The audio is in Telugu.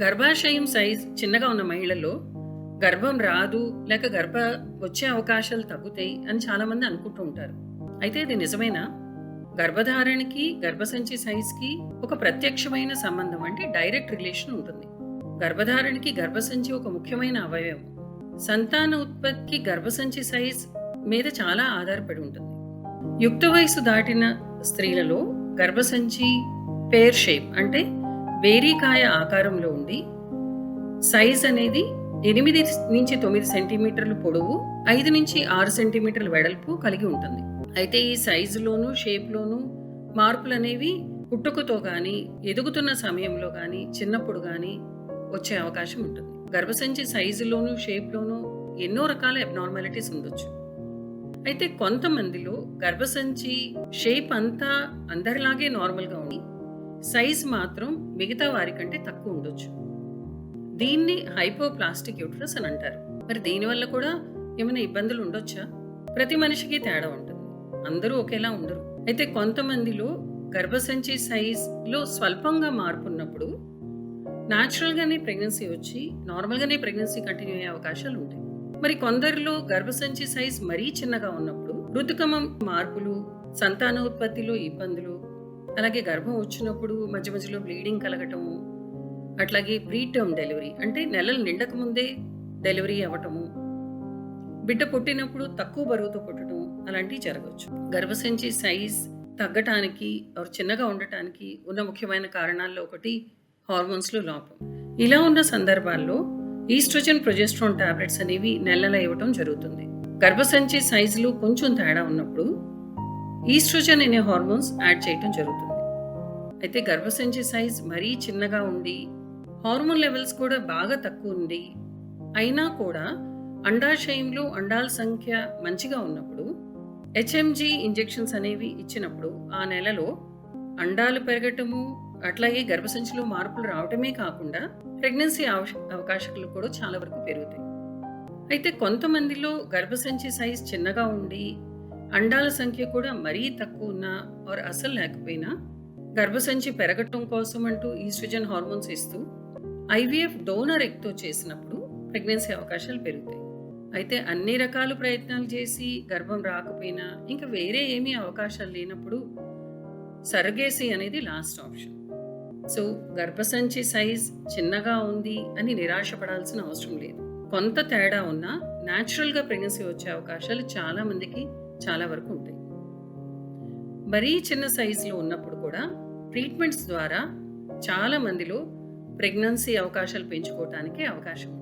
గర్భాశయం సైజ్ చిన్నగా ఉన్న మహిళల్లో గర్భం రాదు లేక గర్భ వచ్చే అవకాశాలు తగ్గుతాయి అని చాలామంది అనుకుంటూ ఉంటారు. అయితే ఇది నిజమేనా? గర్భధారణకి గర్భసంచి సైజ్కి ఒక ప్రత్యక్షమైన సంబంధం అంటే డైరెక్ట్ రిలేషన్ ఉంటుంది. గర్భధారణకి గర్భసంచి ఒక ముఖ్యమైన అవయవం. సంతాన ఉత్పత్తికి గర్భసంచి సైజ్ మీద చాలా ఆధారపడి ఉంటుంది. యుక్త వయసు దాటిన స్త్రీలలో గర్భసంచి పేర్ షేప్ అంటే వేరీకాయ ఆకారంలో ఉండి సైజ్ అనేది ఎనిమిది నుంచి తొమ్మిది సెంటీమీటర్లు పొడవు ఐదు నుంచి ఆరు సెంటీమీటర్ల వెడల్పు కలిగి ఉంటుంది. అయితే ఈ సైజులోను షేప్లోను మార్పులు అనేవి పుట్టుకతో కానీ ఎదుగుతున్న సమయంలో కానీ చిన్నప్పుడు కానీ వచ్చే అవకాశం ఉంటుంది. గర్భసంచి సైజులోను షేప్లోను ఎన్నో రకాల అబ్నార్మాలిటీస్ ఉండొచ్చు. అయితే కొంతమందిలో గర్భసంచి షేప్ అంతా అందరిలాగే నార్మల్గా ఉండి సైజ్ మాత్రం మిగతా వారికంటే తక్కువ ఉండొచ్చు. దీన్ని హైపోప్లాస్టిక్ యూట్రస్ అని అంటారు. మరి దీనివల్ల కూడా ఏమైనా ఇబ్బందులు ఉండొచ్చా? ప్రతి మనిషికి తేడా ఉంటుంది. అందరూ ఒకేలా ఉండరు. అయితే కొంతమందిలో గర్భసంచి సైజ్లో స్వల్పంగా మార్పు ఉన్నప్పుడు న్యాచురల్గానే ప్రెగ్నెన్సీ వచ్చి నార్మల్గానే ప్రెగ్నెన్సీ కంటిన్యూ అయ్యే అవకాశాలు ఉంటాయి. మరి కొందరిలో గర్భసంచి సైజ్ మరీ చిన్నగా ఉన్నప్పుడు ఋతుకమం మార్పులు సంతానోత్పత్తిలో ఇబ్బందులు అలాగే గర్భం వచ్చినప్పుడు మధ్య మధ్యలో బ్లీడింగ్ కలగటము అట్లాగే ప్రీటర్మ్ డెలివరీ అంటే నెలలు నిండక ముందే డెలివరీ అవ్వటము బిడ్డ పుట్టినప్పుడు తక్కువ బరువుతో పుట్టడం అలాంటివి జరగవచ్చు. గర్భసంచి సైజ్ తగ్గటానికి చిన్నగా ఉండటానికి ఉన్న ముఖ్యమైన కారణాల్లో ఒకటి హార్మోన్స్లో లోపం. ఇలా ఉన్న సందర్భాల్లో ఈస్ట్రోజన్ ప్రొజెస్ట్రాన్ టాబ్లెట్స్ అనేవి నెలల ఇవ్వటం జరుగుతుంది. గర్భసంచి సైజులో కొంచెం తేడా ఉన్నప్పుడు ఈస్ట్రోజన్ అనే హార్మోన్స్ యాడ్ చేయటం జరుగుతుంది. అయితే గర్భసంచి సైజ్ మరీ చిన్నగా ఉండి హార్మోన్ లెవెల్స్ కూడా బాగా తక్కువ ఉండి అయినా కూడా అండాశయంలో అండాల సంఖ్య మంచిగా ఉన్నప్పుడు హెచ్ఎంజి ఇంజెక్షన్స్ అనేవి ఇచ్చినప్పుడు ఆ నెలలో అండాలు పెరగటము అట్లాగే గర్భసంచిలో మార్పులు రావటమే కాకుండా ప్రెగ్నెన్సీ అవకాశాలు కూడా చాలా వరకు పెరుగుతాయి. అయితే కొంతమందిలో గర్భసంచి సైజ్ చిన్నగా ఉండి అండాల సంఖ్య కూడా మరీ తక్కువ ఉన్నా ఆర్ అసలు లేకపోయినా గర్భసంచి పెరగటం కోసం అంటూ ఈస్ట్రోజన్ హార్మోన్స్ ఇస్తూ ఐవీఎఫ్ డోనర్ ఎక్తో చేసినప్పుడు ప్రెగ్నెన్సీ అవకాశాలు పెరుగుతాయి. అయితే అన్ని రకాల ప్రయత్నాలు చేసి గర్భం రాకపోయినా ఇంకా వేరే ఏమీ అవకాశాలు లేనప్పుడు సరగేసి అనేది లాస్ట్ ఆప్షన్. సో గర్భసంచి సైజ్ చిన్నగా ఉంది అని నిరాశపడాల్సిన అవసరం లేదు. కొంత తేడా ఉన్నా న్యాచురల్గా ప్రెగ్నెన్సీ వచ్చే అవకాశాలు చాలా మందికి చాలా వరకు ఉంటాయి. మరీ చిన్న సైజులో ఉన్నప్పుడు కూడా ట్రీట్మెంట్స్ ద్వారా చాలా మందిలో ప్రెగ్నెన్సీ అవకాశాలు పెంచుకోవటానికి అవకాశం ఉంది